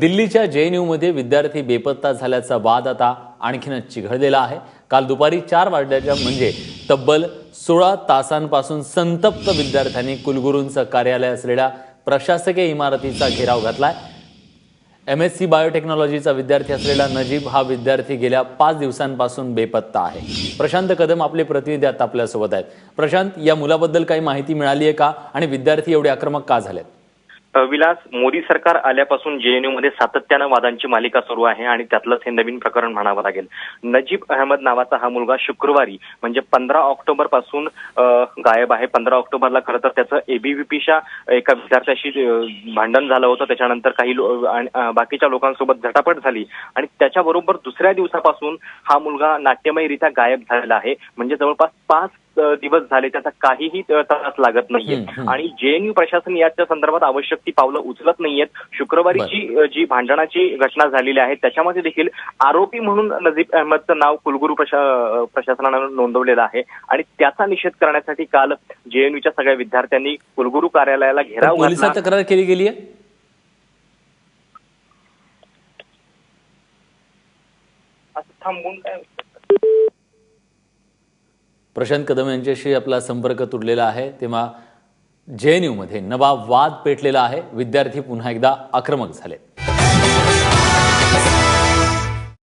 दिल्लीच्या जे एन यूमध्ये विद्यार्थी बेपत्ता झाल्याचा वाद आता आणखीनच चिघळलेला आहे. काल दुपारी चार वाजल्याच्या म्हणजे तब्बल सोळा तासांपासून संतप्त विद्यार्थ्यांनी कुलगुरूंचं कार्यालय असलेल्या प्रशासकीय इमारतीचा घेराव घातलाय. एम एस सी बायोटेक्नॉलॉजीचा विद्यार्थी असलेला नजीब हा विद्यार्थी गेल्या पाच दिवसांपासून बेपत्ता आहे. प्रशांत कदम आपले प्रतिनिधी आता आपल्यासोबत आहेत. प्रशांत या मुलाबद्दल काही माहिती मिळाली आहे का? आणि विद्यार्थी एवढे आक्रमक का झालेत? विलास मोदी सरकार आल्यापासून जेएनयू मध्ये सातत्यानं वादांची मालिका सुरू आहे आणि त्यातलंच हे नवीन प्रकरण म्हणावं लागेल. नजीब अहमद नावाचा हा मुलगा शुक्रवारी म्हणजे पंधरा ऑक्टोबरपासून गायब आहे. पंधरा ऑक्टोबरला खरं तर त्याचं एबीव्हीपीच्या एका विद्यार्थ्याशी भांडण झालं होतं. त्याच्यानंतर काही लो- आणि, बाकीच्या लोकांसोबत झटापट झाली. आणि त्याच्याबरोबर दुसऱ्या दिवसापासून हा मुलगा नाट्यमयरित्या गायब झालेला आहे. म्हणजे जवळपास पाच दिवस झाले त्याचा काहीही अ, त्रास लागत नाहीये. आणि जेएनयू प्रशासन याच्या संदर्भात आवश्यक ती पावलं उचलत नाहीयेत. शुक्रवारी. जी जी भांडणाची घटना झालेली आहे त्याच्यामध्ये देखील आरोपी म्हणून नजीब अहमदचं नाव कुलगुरू प्रशा प्रशासनानं नोंदवलेलं आहे. आणि त्याचा निषेध करण्यासाठी काल जेएनयूच्या सगळ्या विद्यार्थ्यांनी कुलगुरू कार्यालयाला घेराव पोलिसात तक्रार केली गेली आहे थांबून काय प्रशांत कदम यांच्याशी आपला संपर्क तुटलेला आहे. तेव्हा जे एन यूमध्ये नवा वाद पेटलेला आहे. विद्यार्थी पुन्हा एकदा आक्रमक झाले